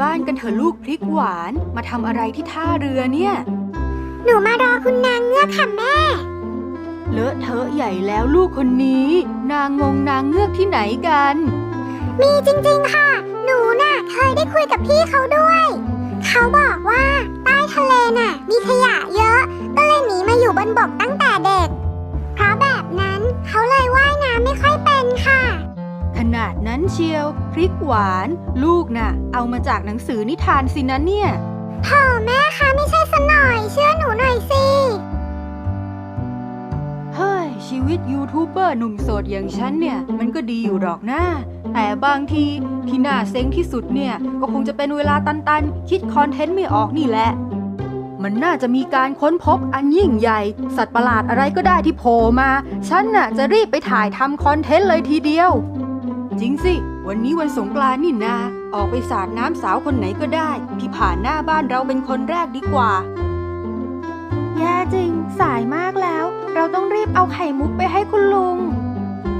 บ้านกันเถอะลูกพริกหวาน มาทำอะไรที่ท่าเรือเนี่ย หนูมารอคุณนางเงือกค่ะแม่ เลอะเทอะใหญ่แล้วลูกคนนี้ นางงงนางเงือกที่ไหนกัน มีจริงๆค่ะ หนูน่ะเคยได้คุยกับพี่เขาด้วย เขาบอกว่าใต้ทะเลน่ะ มีขยะเยอะ ก็เลยหนีมาอยู่บนบกตั้งแต่เด็ก เพราะแบบนั้นเขาเลยว่ายน้ำไม่ค่อยเป็นค่ะ ขนาดนั้นเชียว พริกหวาน ลูกน่ะ เอามาจากหนังสือนิทานสินะเนี่ยโถแม่คะไม่ใช่สกหน่อยเชื่อหนูหน่อยสิ เฮ้ย ชีวิตยูทูบเบอร์หนุ่มโสดอย่างฉันเนี่ย มันก็ดีอยู่หรอกนะแต่บางทีที่น่าเซ็งที่สุดเนี่ย ก็คงจะเป็นเวลาตันๆ คิดคอนเทนต์ไม่ออกนี่แหละ มันน่าจะมีการค้นพบอันยิ่งใหญ่ สัตว์ประหลาดอะไรก็ได้ที่โผล่มา ฉันน่ะจะรีบไปถ่ายทำคอนเทนต์เลยทีเดียว จริงสิ วันนี้วันสงกรานต์นี่นา ออกไปสาดน้ำสาวคนไหนก็ได้ ที่ผ่านหน้าบ้านเราเป็นคนแรกดีกว่า แย่จริง สายมากแล้ว เราต้องรีบเอาไข่มุกไปให้คุณลุง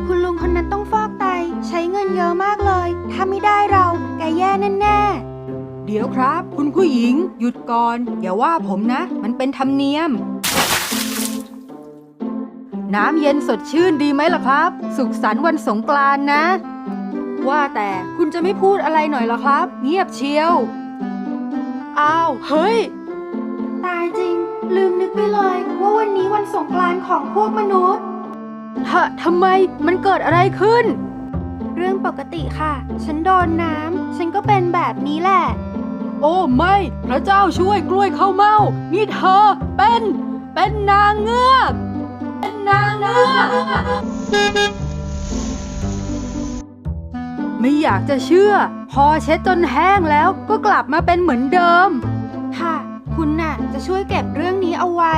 คุณลุงคนนั้นต้องฟอกไต ใช้เงินเยอะมากเลย ถ้าไม่ได้เราแกแย่แน่ๆ เดี๋ยวครับ คุณผู้หญิง หยุดก่อน อย่าว่าผมนะ มันเป็นธรรมเนียมน้ำเย็นสดชื่นดีไหมล่ะครับ สุขสันต์วันสงกรานต์นะ ว่าแต่คุณจะไม่พูดอะไรหน่อยเหรอครับ เงียบเชียว อ้าว เฮ้ย ตายจริง ลืมนึกไปเลยว่าวันนี้วันสงกรานต์ของพวกมนุษย์ฮะทำไมมันเกิดอะไรขึ้น เรื่องปกติค่ะ ฉันโดนน้ำ ฉันก็เป็นแบบนี้แหละ โอ้ไม่ พระเจ้าช่วยกล้วยข้าวเมานี่เธอเป็น เป็นนางเงือก เป็นนางเงือก ไม่อยากจะเชื่อ พอเช็ดจนแห้งแล้วก็กลับมาเป็นเหมือนเดิม ค่ะ คุณน่ะจะช่วยเก็บเรื่องนี้เอาไว้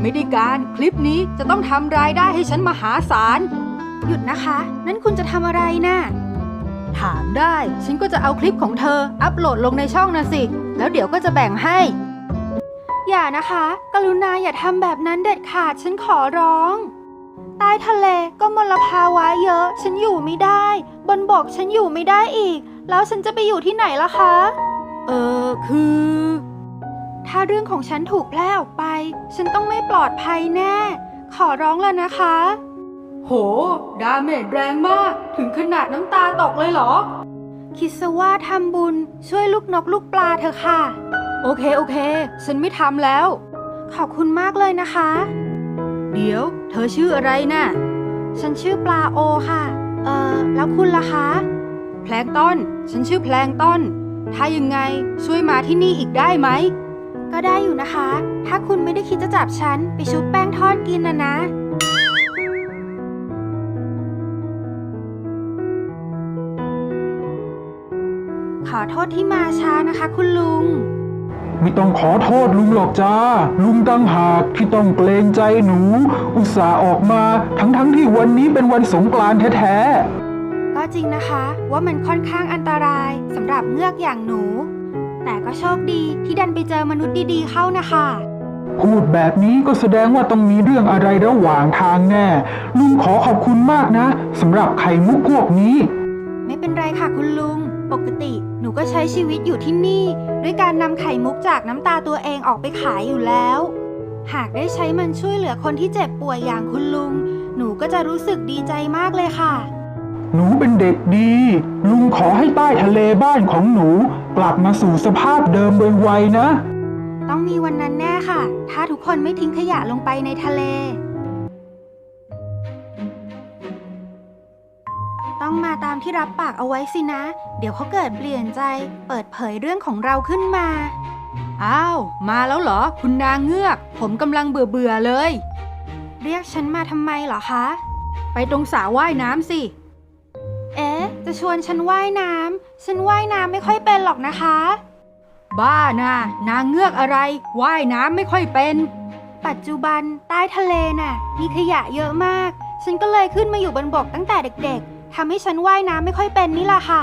ไม่ได้การคลิปนี้จะต้องทำรายได้ให้ฉันมหาศาล หยุดนะคะ นั่นคุณจะทำอะไรน่ะ ถามได้ ฉันก็จะเอาคลิปของเธอ อัปโหลดลงในช่องนะสิ แล้วเดี๋ยวก็จะแบ่งให้ อย่านะคะ กรุณาอย่าทำแบบนั้นเด็ดขาด ฉันขอร้อง ใต้ทะเลก็มลภาวะเยอะ ฉันอยู่ไม่ได้ บนบกฉันอยู่ไม่ได้อีก แล้วฉันจะไปอยู่ที่ไหนล่ะคะ เออคือ ถ้าเรื่องของฉันถูกแพร่ออกไป ฉันต้องไม่ปลอดภัยแน่ ขอร้องแล้วนะคะ โห ดาเมจแรงมาก ถึงขนาดน้ำตาตกเลยเหรอ คิดซะว่าทำบุญช่วยลูกนกลูกปลาเถอะค่ะ โอเคโอเค ฉันไม่ทำแล้ว ขอบคุณมากเลยนะคะ เดี๋ยว เธอชื่ออะไรน่ะ ฉันชื่อปลาโอค่ะ เออแล้วคุณล่ะคะ แพลงต้น ฉันชื่อแพลงต้น ถ้ายังไงช่วยมาที่นี่อีกได้ไหม ก็ได้อยู่นะคะ ถ้าคุณไม่ได้คิดจะจับฉัน ไปชุบแป้งทอดกินนะนะขอโทษที่มาช้านะคะคุณลุง ไม่ต้องขอโทษลุงหรอกจ้า ลุงตั้งหากที่ต้องเกรงใจหนู อุตส่าห์ออกมาทั้งๆทที่วันนี้เป็นวันสงกรานต์แท้ก็จริงนะคะว่ามันค่อนข้างอันตรายสำหรับเงือกอย่างหนู แต่ก็โชคดีที่ดันไปเจอมนุษย์ดีๆเข้านะคะๆพูดแบบนี้ก็แสดงว่าต้องมีเรื่องอะไรระหว่างทางแน่ ลุงขอขอบคุณมากนะสำหรับไข่มุกพวกนี้ ไม่เป็นไรค่ะคุณลุง ปกติหนูก็ใช้ชีวิตอยู่ที่นี่ ด้วยการนำไข่มุกจากน้ำตาตัวเองออกไปขายอยู่แล้ว หากได้ใช้มันช่วยเหลือคนที่เจ็บป่วยอย่างคุณลุง หนูก็จะรู้สึกดีใจมากเลยค่ะ หนูเป็นเด็กดี ลุงขอให้ใต้ทะเลบ้านของหนู กลับมาสู่สภาพเดิมไวๆนะ ต้องมีวันนั้นแน่ค่ะ ถ้าทุกคนไม่ทิ้งขยะลงไปในทะเล ที่รับปากเอาไว้สินะ เดี๋ยวเขาเกิดเปลี่ยนใจ เปิดเผยเรื่องของเราขึ้นมา อ้าว มาแล้วเหรอ คุณนางเงือก ผมกำลังเบื่อเบื่อเลย เรียกฉันมาทำไมเหรอคะ ไปตรงสระว่ายน้ำสิ เอ๊ะ จะชวนฉันว่ายน้ำฉันว่ายน้ำไม่ค่อยเป็นหรอกนะคะ บ้านะนางเงือกอะไร ว่ายน้ำไม่ค่อยเป็น ปัจจุบันใต้ทะเลน่ะ มีขยะเยอะมาก ฉันก็เลยขึ้นมาอยู่บนบกตั้งแต่เด็กๆ ทำให้ฉันว่ายน้ำไม่ค่อยเป็นนี่ล่ะค่ะ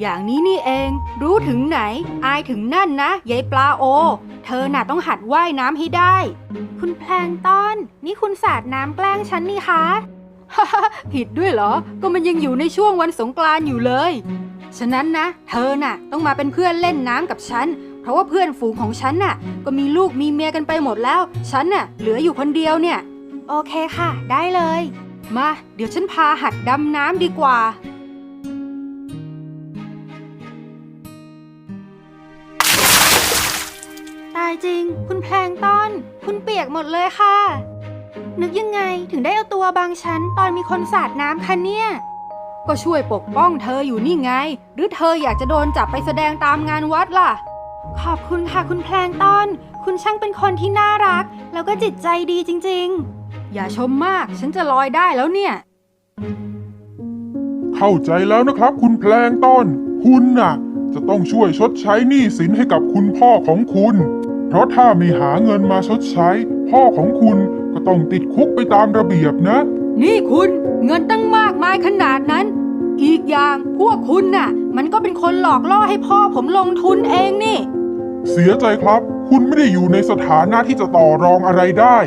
อย่างนี้นี่เอง รู้ถึงไหน อายถึงนั่นนะยายปลาโอ เธอน่ะต้องหัดว่ายน้ำให้ได้ คุณแพลงก์ต้นนี่คุณสาดน้ำแกล้งฉันนี่คะ ผิดด้วยเหรอ ก็มันยังอยู่ในช่วงวันสงกรานต์อยู่เลย ฉะนั้นนะ เธอน่ะ ต้องมาเป็นเพื่อนเล่นน้ำกับฉัน เพราะว่าเพื่อนฝูงของฉันน่ะ ก็มีลูกมีเมียกันไปหมดแล้ว ฉันน่ะเหลืออยู่คนเดียวเนี่ย โอเคค่ะ ได้เลย มา เดี๋ยวฉันพาหัดดำน้ำดีกว่า ตายจริง คุณแพลงต้นคุณเปียกหมดเลยค่ะ นึกยังไงถึงได้เอาตัวบางชั้นตอนมีคนสาดน้ำคะเนี่ย ก็ช่วยปกป้องเธออยู่นี่ไง หรือเธออยากจะโดนจับไปแสดงตามงานวัดล่ะ ขอบคุณค่ะคุณแพลงต้นคุณช่างเป็นคนที่น่ารัก แล้วก็จิตใจดีจริง ๆ อย่าชมมาก ฉันจะลอยได้แล้วเนี่ย เข้าใจแล้วนะครับ คุณแพลงต้น คุณน่ะ จะต้องช่วยชดใช้หนี้สินให้กับคุณพ่อของคุณ เพราะถ้าไม่หาเงินมาชดใช้ พ่อของคุณก็ต้องติดคุกไปตามระเบียบนะ นี่คุณเงินตั้งมากมายขนาดนั้น อีกอย่างพวกคุณน่ะ มันก็เป็นคนหลอกล่อให้พ่อผมลงทุนเองนี่ เสียใจครับ คุณไม่ได้อยู่ในสถานะที่จะต่อรองอะไรได้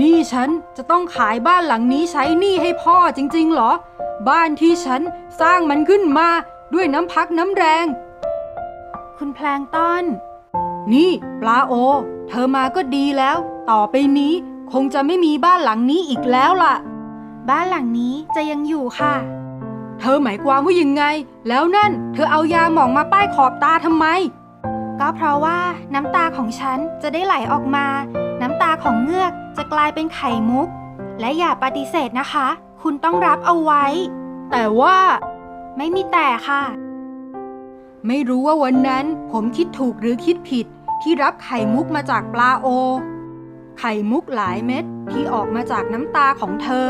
นี่ฉันจะต้องขายบ้านหลังนี้ใช้หนี้ให้พ่อจริงๆเหรอ บ้านที่ฉันสร้างมันขึ้นมาด้วยน้ำพักน้ำแรง คุณแพลงต้นนี่ปลาโอ เธอมาก็ดีแล้ว ต่อไปนี้คงจะไม่มีบ้านหลังนี้อีกแล้วล่ะ บ้านหลังนี้จะยังอยู่ค่ะ เธอหมายความว่ายังไง แล้วนั่น เธอเอายาหมองมาป้ายขอบตาทำไม ก็เพราะว่าน้ำตาของฉันจะได้ไหลออกมา น้ำตาของเงือกจะกลายเป็นไข่มุก และอย่าปฏิเสธนะคะ คุณต้องรับเอาไว้ แต่ว่า ไม่มีแต่ค่ะ ไม่รู้ว่าวันนั้น ผมคิดถูกหรือคิดผิด ที่รับไข่มุกมาจากปลาโอ ไข่มุกหลายเม็ดที่ออกมาจากน้ำตาของเธอ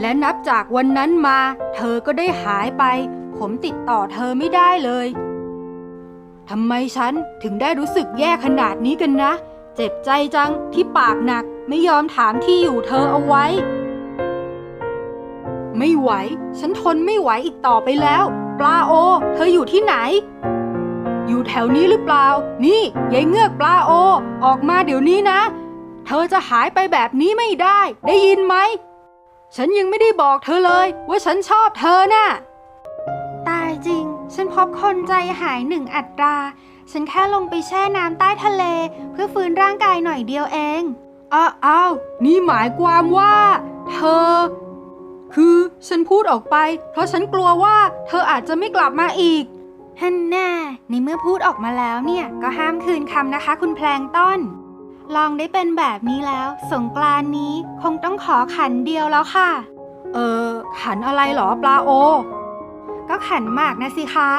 และนับจากวันนั้นมา เธอก็ได้หายไป ผมติดต่อเธอไม่ได้เลยทำไมฉันถึงได้รู้สึกแย่ขนาดนี้กันนะ เจ็บใจจังที่ปากหนักไม่ยอมถามที่อยู่เธอเอาไว้ ไม่ไหว ฉันทนไม่ไหวอีกต่อไปแล้ว ปลาโอ เธออยู่ที่ไหน อยู่แถวนี้หรือเปล่า นี่ยายเงือกปลาโอ ออกมาเดี๋ยวนี้นะ เธอจะหายไปแบบนี้ไม่ได้ ได้ยินไหม ฉันยังไม่ได้บอกเธอเลยว่าฉันชอบเธอน่ะ ตายจริง ฉันพบคนใจหายหนึ่งอัตรา ฉันแค่ลงไปแช่น้ำใต้ทะเล เพื่อฟื้นร่างกายหน่อยเดียวเองอ้าวอ้าวนี่หมายความว่า เธอ คือฉันพูดออกไป เพราะฉันกลัวว่า เธออาจจะไม่กลับมาอีกฮันน่าในเมื่อพูดออกมาแล้วเนี่ย ก็ห้ามคืนคำนะคะ คุณแพลงต้น ลองได้เป็นแบบนี้แล้ว สงกรานต์นี้คงต้องขอขันเดียวแล้วค่ะ เออ ขันอะไรเหรอปลาโอ ก็ขันหมากนะสิคะ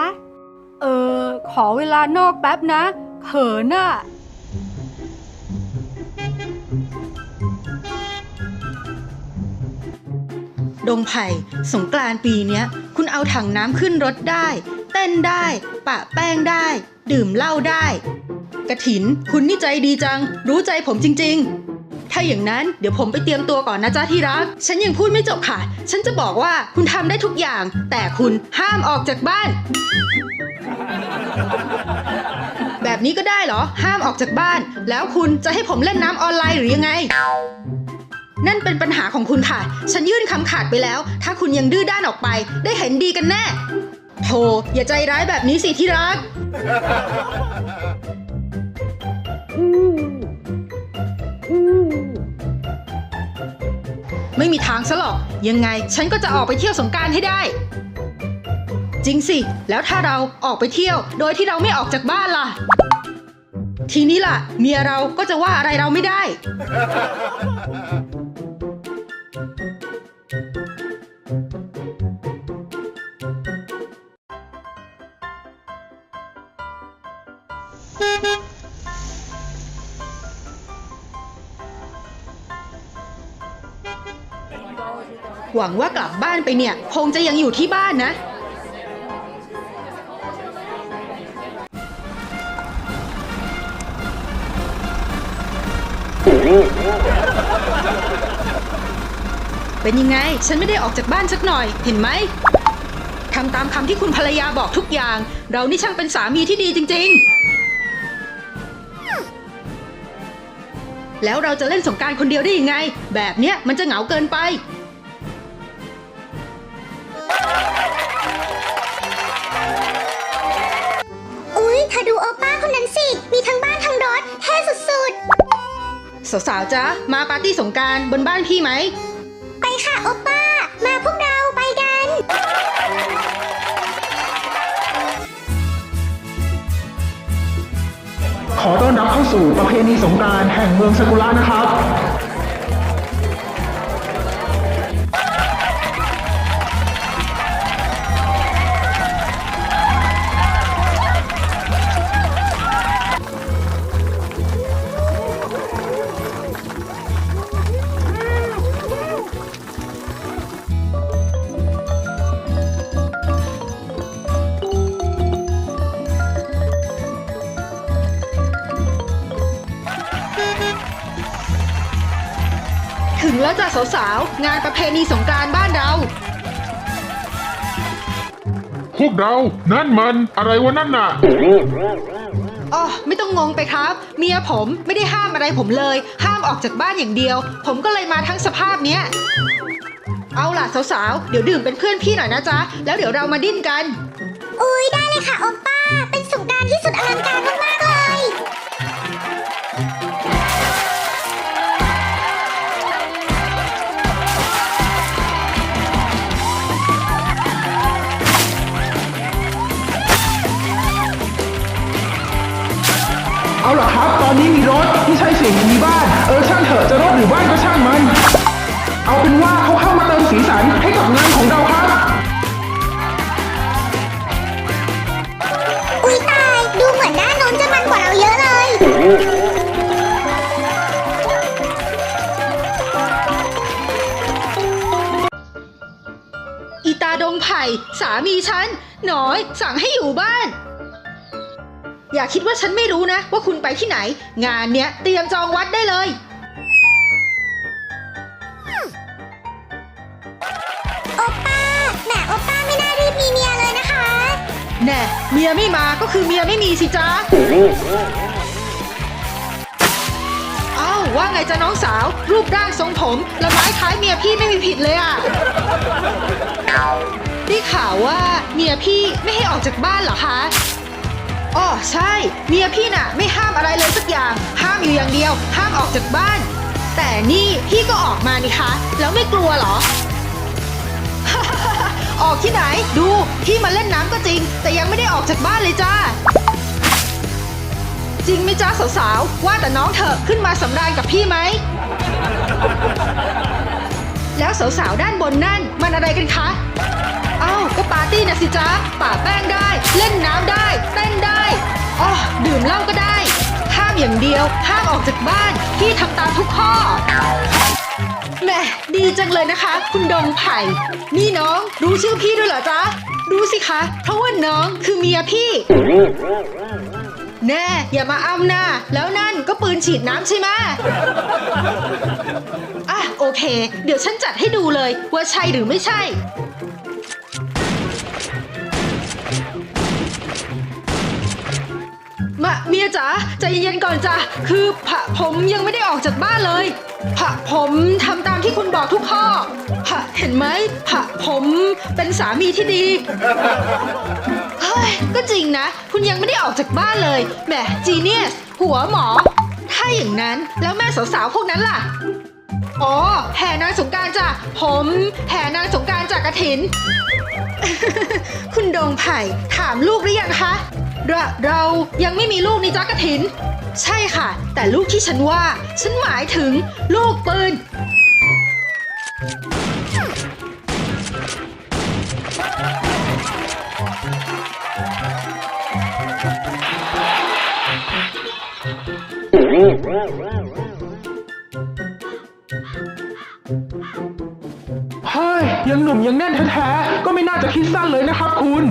เออ ขอเวลานอกแป๊บนะเขินอะดงไผ่สงกรานต์ปีเนี้ย คุณเอาถังน้ำขึ้นรถได้ เต้นได้ ปะแป้งได้ ดื่มเหล้าได้ กระถิน คุณนี่ใจดีจัง รู้ใจผมจริง ๆ ถ้าอย่างนั้นเดี๋ยวผมไปเตรียมตัวก่อนนะจ๊ะที่รัก ฉันยังพูดไม่จบค่ะ ฉันจะบอกว่าคุณทำได้ทุกอย่าง แต่คุณห้ามออกจากบ้าน แบบนี้ก็ได้เหรอ ห้ามออกจากบ้าน แล้วคุณจะให้ผมเล่นน้ำออนไลน์หรือยังไง นั่นเป็นปัญหาของคุณค่ะ ฉันยื่นคำขาดไปแล้ว ถ้าคุณยังดื้อด้านออกไป ได้เห็นดีกันแน่โธ่อย่าใจร้ายแบบนี้สิที่รักไม่มีทางซะหรอก ยังไงฉันก็จะออกไปเที่ยวสงการให้ได้ จริงสิ แล้วถ้าเราออกไปเที่ยว โดยที่เราไม่ออกจากบ้านล่ะ ทีนี้ล่ะ เมียเราก็จะว่าอะไรเราไม่ได้ หวังว่ากลับบ้านไปเนี่ย คงจะยังอยู่ที่บ้านนะ เป็นยังไง ฉันไม่ได้ออกจากบ้านสักหน่อย เห็นไหมทำตามคำที่คุณภรรยาบอกทุกอย่าง เรานี่ช่างเป็นสามีที่ดีจริง ๆ แล้วเราจะเล่นสงการคนเดียวได้ยังไง แบบเนี้ยมันจะเหงาเกินไป อุ๊ยเธอดูโอป้าคนนั้นสิ มีทั้งบ้านทั้งรถเท่สุดๆ สาวๆจ๊ะมาปาร์ตี้สงกรารบนบ้านพี่ไหมๆไปค่ะโอป้า มาพวกเราไปกัน ขอต้อนรับเข้าสู่ประเพณีสงกรานต์แห่งเมืองซากุระนะครับ สาวๆ งานประเพณีสงกรารบ้านเรา พวกเรา นั่นมันอะไรวะนั่นน่ะ อ๋อ ไม่ต้องงงไปครับ เมียผมไม่ได้ห้ามอะไรผมเลย ห้ามออกจากบ้านอย่างเดียว ผมก็เลยมาทั้งสภาพเนี้ย เอาล่ะสาวๆ เดี๋ยวดื่มเป็นเพื่อนพี่หน่อยนะจ๊ะ แล้วเดี๋ยวเรามาดิ้นกัน อุ้ยได้เลยค่ะโอป้า เป็นสงกรารที่สุดอลังการมากๆเลย เอาล่ะครับ ตอนนี้มีรถไม่ใช่สิมีบ้าน เออช่างเถอะจะรถหรือบ้านก็ช่างมัน เอาเป็นว่าเขาเข้ามาเติมสีสันให้กับงานของเราครับ อุ้ยตาย ดูเหมือนด้านโน้นจะมันกว่าเราเยอะเลย อีตาดงไผ่ สามีฉันหน่อยสั่งให้อยู่บ้าน อย่าคิดว่าฉันไม่รู้นะ ว่าคุณไปที่ไหน งานเนี้ยเตรียมจองวัดได้เลย โอป้าแหมโอป้าไม่น่ารีบมีเมียเลยนะคะ แน่เมียไม่มาก็คือเมียไม่มีสิจ๊ะเอ้าว่าไงจ๊ะน้องสาว รูปร่างทรงผมละไม้คล้ายเมียพี่ไม่มีผิดเลยอะได้ข่าวว่าเมียพี่ไม่ให้ออกจากบ้านเหรอคะ อ๋อใช่ เมียพี่น่ะ ไม่ห้ามอะไรเลยสักอย่าง ห้ามอยู่อย่างเดียว ห้ามออกจากบ้าน แต่นี่พี่ก็ออกมานี่คะ แล้วไม่กลัวเหรอ ออกที่ไหน ดูพี่มาเล่นน้ำก็จริง แต่ยังไม่ได้ออกจากบ้านเลยจ้า จริงไหมจ้าสาวๆ ว่าแต่น้องเถอขึ้นมาสำราญกับพี่ไหม แล้วสาวๆด้านบนนั่นมันอะไรกันคะ อ้าว ก็ปาร์ตี้นะสิจ้าป่าแป้งได้ เล่นน้ำได้ เต้นได้อ๋อดื่มเหล้าก็ได้ ห้ามอย่างเดียว ห้ามออกจากบ้าน พี่ทำตามทุกข้อแหม่ดีจังเลยนะคะ คุณดงไผ่ นี่น้องรู้ชื่อพี่ด้วยเหรอจ๊ะ รู้สิคะ เพราะว่าน้องคือเมียพี่ แน่ อย่ามาอ้ำน้าแล้วนั่นก็ปืนฉีดน้ำใช่ไหมอะโอเค เดี๋ยวฉันจัดให้ดูเลยว่าใช่หรือไม่ใช่ เมียจ๋าใจเย็นๆก่อนจ้ะคือผะผมยังไม่ได้ออกจากบ้านเลยผะผมทำตามที่คุณบอกทุกข้อผะเห็นไหมผะผมเป็นสามีที่ดีเฮ้ยก็จริงนะ คุณยังไม่ได้ออกจากบ้านเลยแหมจีเนียสหัวหมอ ถ้าอย่างนั้นแล้วแม่สาวๆพวกนั้นล่ะอ๋อแห่นางสงการจ้ะผมแห่นางสงการจากกระถิน คุณดงไผ่ถามลูกหรือยังคะ เราเรายังไม่มีลูกนี่จ้ากระถิน ใช่ค่ะ แต่ลูกที่ฉันว่า ฉันหมายถึงลูกปืน เฮ้ย ยังหนุ่มยังแน่นแท้ๆ ก็ไม่น่าจะคิดสั้นเลยนะครับคุณ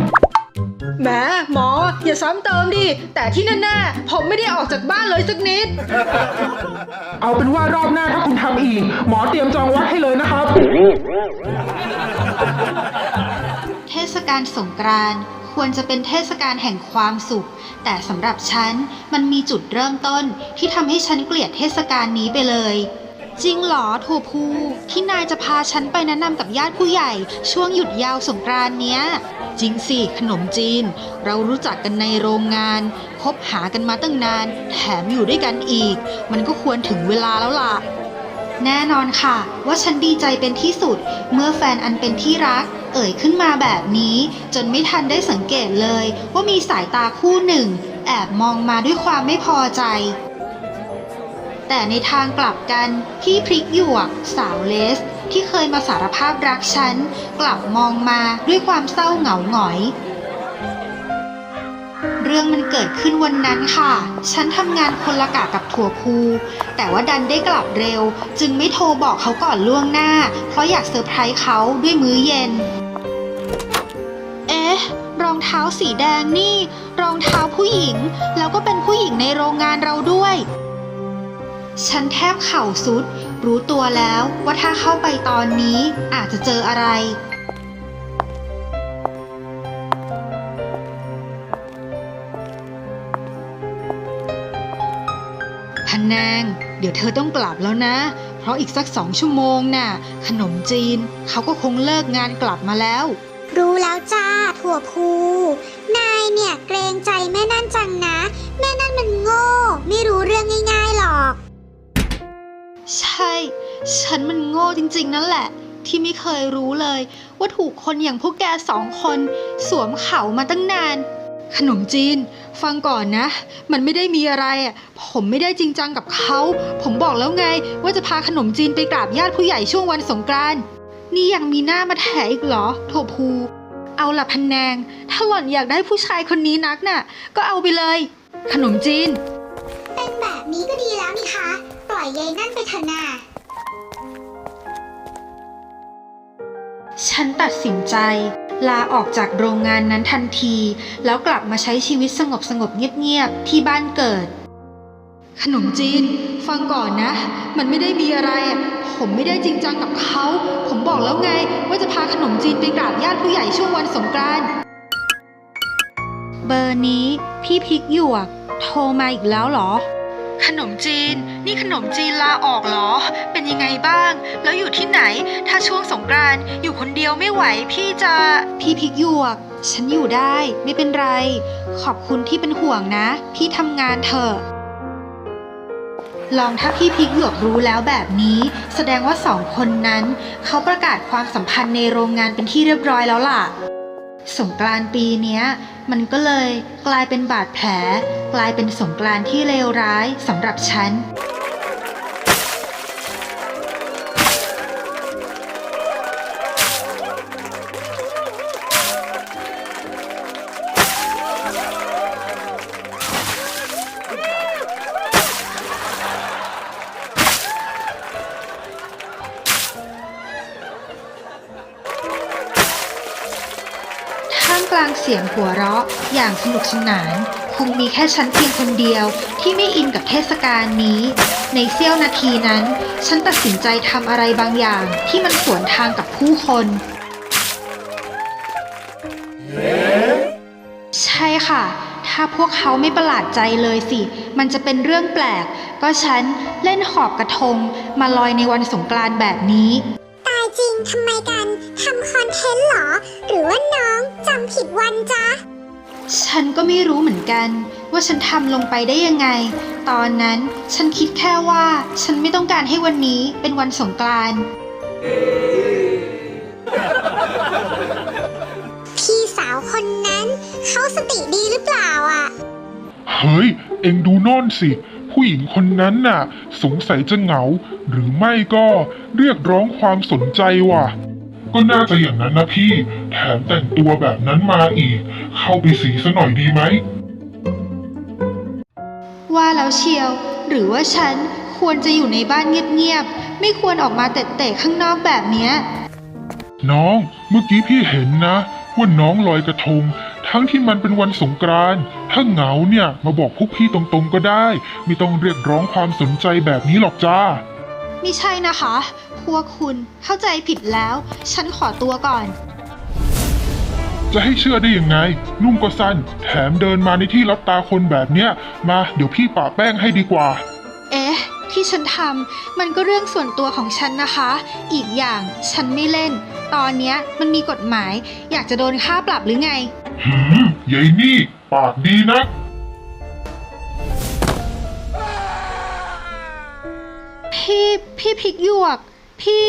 แหมหมอ อย่าซ้ำเติมดิ แต่ที่แน่ๆผมไม่ได้ออกจากบ้านเลยสักนิด เอาเป็นว่ารอบหน้าถ้าคุณทำอีก หมอเตรียมจองวัดให้เลยนะครับ เทศกาลสงกรานต์ควรจะเป็นเทศกาลแห่งความสุข แต่สำหรับฉันมันมีจุดเริ่มต้นที่ทำให้ฉันเกลียดเทศกาลนี้ไปเลย จริงเหรอถั่วพูที่นายจะพาฉันไปแนะนำกับญาติผู้ใหญ่ ช่วงหยุดยาวสงกรานเนี้ย จริงสิขนมจีน เรารู้จักกันในโรงงาน คบหากันมาตั้งนาน แถมอยู่ด้วยกันอีก มันก็ควรถึงเวลาแล้วล่ะ แน่นอนค่ะ ว่าฉันดีใจเป็นที่สุด เมื่อแฟนอันเป็นที่รัก เอ่ยขึ้นมาแบบนี้ จนไม่ทันได้สังเกตเลย ว่ามีสายตาคู่หนึ่ง แอบมองมาด้วยความไม่พอใจ แต่ในทางกลับกันพี่พริกหยวก สาวเลส ที่เคยมาสารภาพรักฉัน กลับมองมาด้วยความเศร้าเหงาหงอย เรื่องมันเกิดขึ้นวันนั้นค่ะ ฉันทำงานคนละกะกับถั่วพูแต่ว่าดันได้กลับเร็ว จึงไม่โทรบอกเขาก่อนล่วงหน้า เพราะอยากเซอร์ไพรส์เขาด้วยมื้อเย็น เอ๊ะ รองเท้าสีแดงนี่ รองเท้าผู้หญิง แล้วก็เป็นผู้หญิงในโรงงานเราด้วย ฉันแทบเข่าสุด รู้ตัวแล้วว่าถ้าเข้าไปตอนนี้อาจจะเจออะไร พันนาง เดี๋ยวเธอต้องกลับแล้วนะ เพราะอีกสักสองชั่วโมงน่ะ ขนมจีนเขาก็คงเลิกงานกลับมาแล้ว รู้แล้วจ้าถั่วพูนายเนี่ยเกรงใจแม่นั่นจังนะ แม่นั่นมันโง่ ไม่รู้เรื่องง่ายๆหรอก ใช่ ฉันมันโง่จริงๆนั่นแหละ ที่ไม่เคยรู้เลย ว่าถูกคนอย่างพวกแกสองคน สวมเขามาตั้งนาน ขนมจีน ฟังก่อนนะ มันไม่ได้มีอะไรอะผมไม่ได้จริงจังกับเขา ผมบอกแล้วไง ว่าจะพาขนมจีนไปกราบญาติผู้ใหญ่ช่วงวันสงกรานต์นี่ยังมีหน้ามาแถอีกเหรอโถภูเอาละพันแนง ถ้าหล่อนอยากได้ผู้ชายคนนี้นักน่ะ ก็เอาไปเลย ขนมจีน เป็นแบบนี้ก็ดีแล้วนี่ ยายนั่นไปเถอะนาฉันตัดสินใจ ลาออกจากโรงงานนั้นทันที แล้วกลับมาใช้ชีวิตสงบสงบเงียบๆ ที่บ้านเกิด ขนมจีน ฟังก่อนนะ มันไม่ได้มีอะไรอะผมไม่ได้จริงจังกับเขา ผมบอกแล้วไง ว่าจะพาขนมจีนไปกราบญาติผู้ใหญ่ช่วงวันสงกรานต์เบอร์นี้พี่พิกหยวก โทรมาอีกแล้วเหรอ ขนมจีน นี่ขนมจีนลาออกเหรอ เป็นยังไงบ้าง แล้วอยู่ที่ไหน ถ้าช่วงสงกรานต์อยู่คนเดียวไม่ไหว พี่จะ พี่พริกหยวก ฉันอยู่ได้ไม่เป็นไร ขอบคุณที่เป็นห่วงนะ พี่ทำงานเถอะลองถ้าพี่พิกหยวกรู้แล้วแบบนี้ แสดงว่าสองคนนั้น เขาประกาศความสัมพันธ์ในโรงงานเป็นที่เรียบร้อยแล้วล่ะ สงกรานต์ปีเนี้ย มันก็เลยกลายเป็นบาดแผล กลายเป็นสงกรานต์ที่เลวร้ายสำหรับฉัน สียงหัวเราะ อย่างสนุกสนาน คงมีแค่ฉันเพียงคนเดียวที่ไม่อินกับเทศกาลนี้ ในเสี้ยวนาทีนั้น ฉันตัดสินใจทำอะไรบางอย่างที่มันสวนทางกับผู้คน ใช่ค่ะ ถ้าพวกเขาไม่ประหลาดใจเลยสิ มันจะเป็นเรื่องแปลก ก็ฉันเล่นหอบกระทงมาลอยในวันสงกรานต์แบบนี้ จริงทำไมกันทำคอนเทนต์เหรอ หรือว่าน้องจำผิดวันจ๊ะ ฉันก็ไม่รู้เหมือนกัน ว่าฉันทำลงไปได้ยังไง ตอนนั้นฉันคิดแค่ว่าฉันไม่ต้องการให้วันนี้เป็นวันสงกรานต์พี่สาวคนนั้นเขาสติดีหรือเปล่าอะ เฮ้ย เอ็งดูโน่นสิ ผู้หญิงคนนั้นน่ะ สงสัยจะเหงา หรือไม่ก็เรียกร้องความสนใจว่ะ ก็น่าจะอย่างนั้นนะพี่ แถมแต่งตัวแบบนั้นมาอีก เข้าไปสีซะหน่อยดีไหม ว่าแล้วเชียว หรือว่าฉันควรจะอยู่ในบ้านเงียบๆ ไม่ควรออกมาเตะๆข้างนอกแบบเนี้ย น้อง เมื่อกี้พี่เห็นนะ ว่าน้องลอยกระทง ทั้งที่มันเป็นวันสงกรานต์ถ้าเหงาเนี่ยมาบอกพวกพี่ตรงๆก็ได้ ไม่ต้องเรียกร้องความสนใจแบบนี้หรอกจ้าไม่ใช่นะคะ พวกคุณเข้าใจผิดแล้ว ฉันขอตัวก่อน จะให้เชื่อได้ยังไง นุ่มก็สั้น แถมเดินมาในที่รับตาคนแบบเนี้ย มาเดี๋ยวพี่ปะแป้งให้ดีกว่า เอ๊ะ ที่ฉันทำมันก็เรื่องส่วนตัวของฉันนะคะ อีกอย่างฉันไม่เล่น ตอนเนี้ยมันมีกฎหมาย อยากจะโดนค่าปรับหรือไง หืมยายนี่ ปากดีนะ พี่พี่พริกหยวก พี่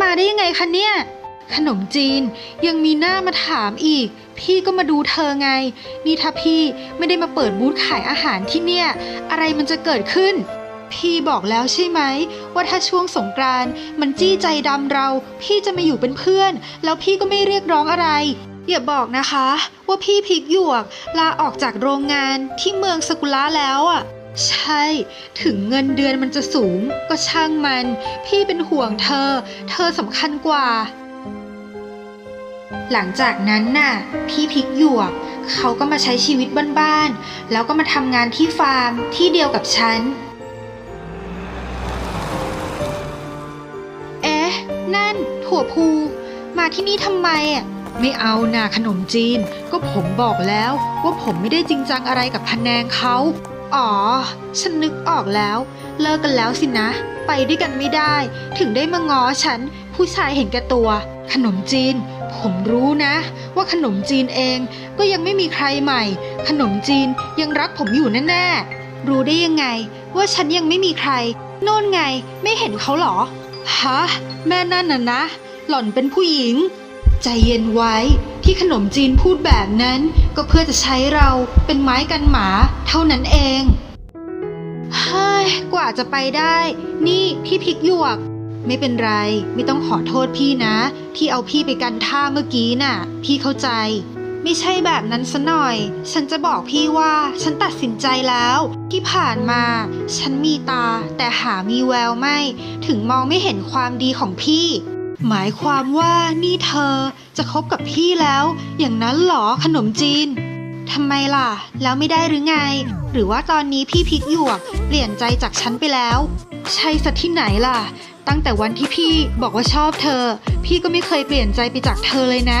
มาได้ยังไงคะเนี่ย ขนมจีนยังมีหน้ามาถามอีก พี่ก็มาดูเธอไง นี่ถ้าพี่ไม่ได้มาเปิดบูธขายอาหารที่เนี่ย อะไรมันจะเกิดขึ้น พี่บอกแล้วใช่ไหม ว่าถ้าช่วงสงกรานต์มันจี้ใจดำเรา พี่จะมาอยู่เป็นเพื่อน แล้วพี่ก็ไม่เรียกร้องอะไร อย่าบอกนะคะ ว่าพี่พริกหยวกลาออกจากโรงงานที่เมืองสกุละแล้วอะ ใช่ ถึงเงินเดือนมันจะสูงก็ช่างมัน พี่เป็นห่วงเธอ เธอสำคัญกว่า หลังจากนั้นน่ะ พี่พริกหยวก เขาก็มาใช้ชีวิตบ้านๆ แล้วก็มาทำงานที่ฟาร์มที่เดียวกับฉัน เอ๊ะ นั่นถั่วพูมาที่นี่ทำไมอะ ไม่เอาน่ะขนมจีน ก็ผมบอกแล้วว่าผมไม่ได้จริงจังอะไรกับพะแนงเขาอ๋อ ฉันนึกออกแล้ว เลิกกันแล้วสินะ ไปด้วยกันไม่ได้ ถึงได้มาง้อฉัน ผู้ชายเห็นแก่ตัว ขนมจีน ผมรู้นะ ว่าขนมจีนเองก็ยังไม่มีใครใหม่ ขนมจีนยังรักผมอยู่แน่ๆ รู้ได้ยังไง ว่าฉันยังไม่มีใคร โน่นไงไม่เห็นเขาหรอ ฮะ แม่นั่นน่ะนะ หล่อนเป็นผู้หญิง ใจเย็นไว้ที่ขนมจีนพูดแบบนั้น ก็เพื่อจะใช้เราเป็นไม้กันหมาเท่านั้นเองเฮ้ยกว่าจะไปได้ นี่พี่พริกหยวก ไม่เป็นไร ไม่ต้องขอโทษพี่นะ ที่เอาพี่ไปกันท่าเมื่อกี้น่ะ พี่เข้าใจ ไม่ใช่แบบนั้นซะหน่อย ฉันจะบอกพี่ว่าฉันตัดสินใจแล้ว ที่ผ่านมา ฉันมีตาแต่หามีแววไม่ ถึงมองไม่เห็นความดีของพี่ หมายความว่านี่เธอจะคบกับพี่แล้ว อย่างนั้นเหรอขนมจีนทำไมล่ะ แล้วไม่ได้หรือไง หรือว่าตอนนี้พี่พิกหยวกเปลี่ยนใจจากฉันไปแล้ว ใช่สักที่ไหนล่ะ ตั้งแต่วันที่พี่บอกว่าชอบเธอ พี่ก็ไม่เคยเปลี่ยนใจไปจากเธอเลยนะ